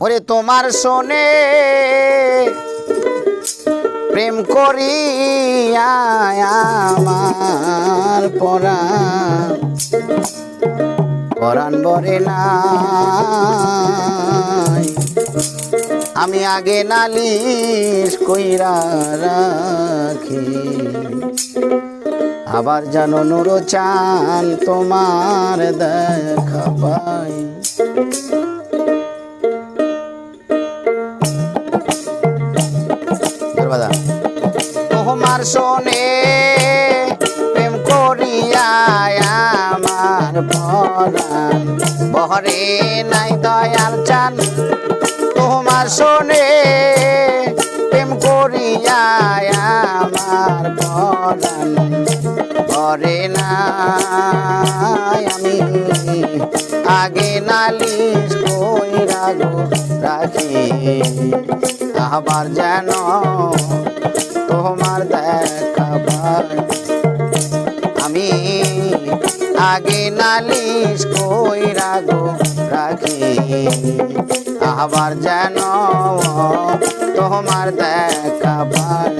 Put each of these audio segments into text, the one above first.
ওরে তোমার শোনে, প্রেম করি আমার পরাণ। পরাণ বরে নাই। আমি আগে নালিশ কইরা রাখি। আবার যেন নুরো চান তোমার দেখা পাই। ধন্যবাদ তোমার শোনে প্রেম করিয়া আমার পরাণ। বহরে নাই দয়াল চান। তোমার শোনে প্রেম করিয়া আমার পরাণ করে না। আমি আগে নালিশ কইরা গো রাখি, আবার যেন তোমার দেখা আমি আগে নালিশ কইরা গো রাখি। আবার যেন তোমার দেখা পাই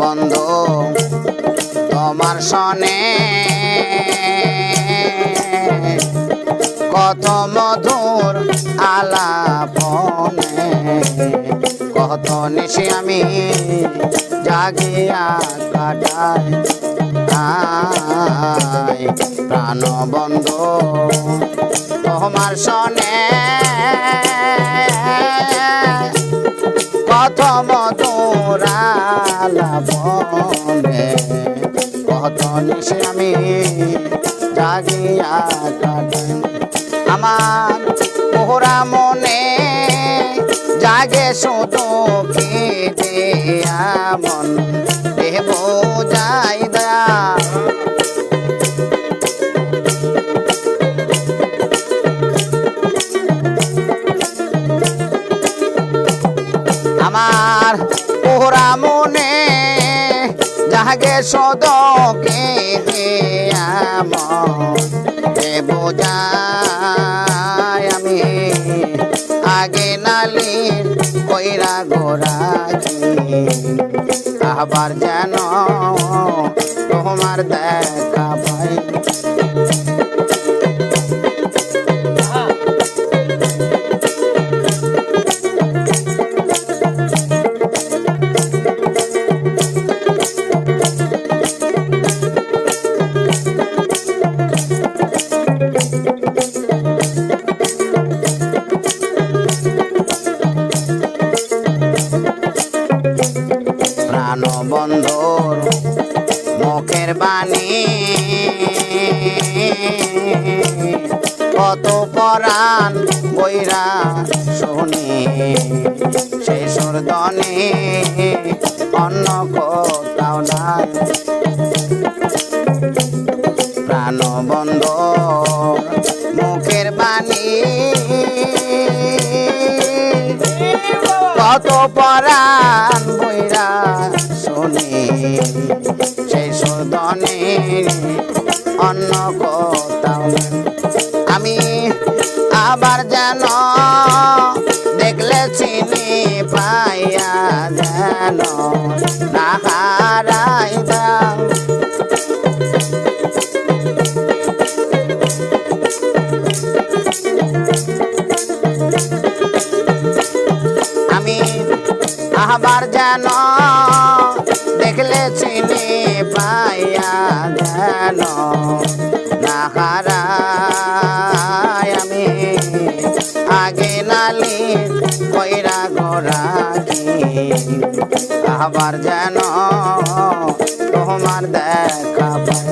বন্ধ তোমার সনে। কত মধুর আলাপনে, কত নিশি আমি জাগিয়া কাটাই। আয় প্রাণ বন্ধু তোমার সনে। কত মধুরালাপনে কত নিশে আমি জাগিয়া কাটাই আমার মোহরা মনে জাগে শুধু দেয়া মন। দেহ যাই সদকে বোঝায় আমি। আগে নালি কইরা গোরাকি আবার যেন তোমার দেখা বন্ধর মুখের বাণী। কত পরাণ বৈরা শুনি সেই সুরদনে অন্য কোথাও নাই। প্রাণ বন্ধ মুখের বাণী। কত পরাণ অন্য কোথাও আমি আবার যেন দেখলে চিনি পাইয়া যেন না হারাই আমি আবার যেন দেখলে যেন না হারাই আমি আগে নালি কইরা গোরাকি আবার যেন তোমার দেখা পাই।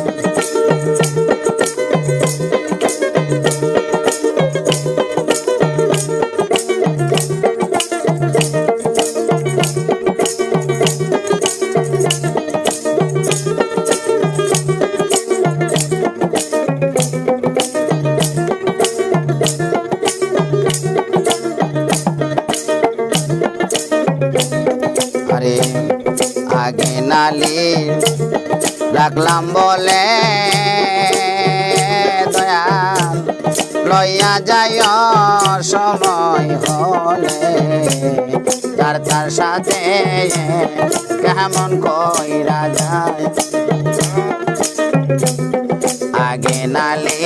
আগে রাখলাম বলে, দয়াল, লইয়া যায় সময় হলে। যার তার সাথে কেমন কইরা যায়? আগে নালে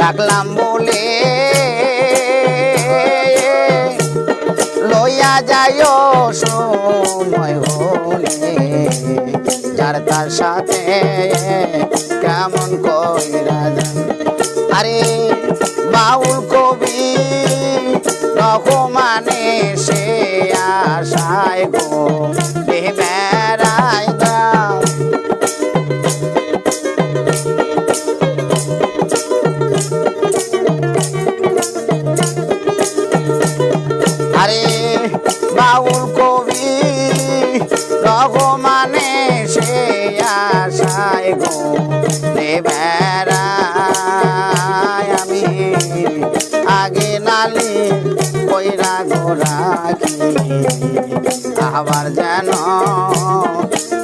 রাখলাম বলে, লইয়া যায় সময় যার তার সাথে কেমন কইরা যান আরে বাউল কবি রকমানে সে আশায় গো। বেড়ায় আমি। আগে নালি কইরা গো রাখি আবার যেন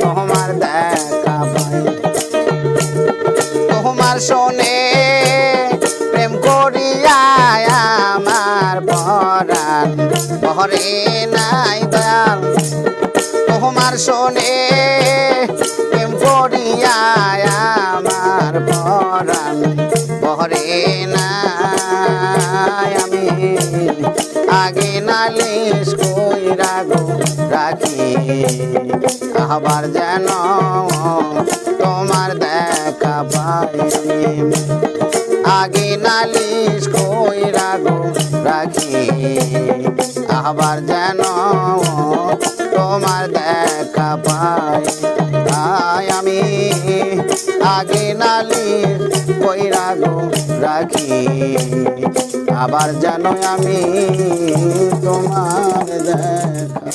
তোমার দেখা পাই। তোমার শোনে প্রেম করিয়া আমার পরাণ। বহরে নাই দয়াল। তোমার শোনে প্রেম করিয়া বহরে নাই আমি। আগে নালিশ কইরা গো রাখি। আবার যেন তোমার দেখা পাই আগে নালিশ কইরা গো রাখি। আবার যেন তোমার দেখা পাই আমি। আগে নালিশ রাখি। আবার জানো আমি তোমার দেখা।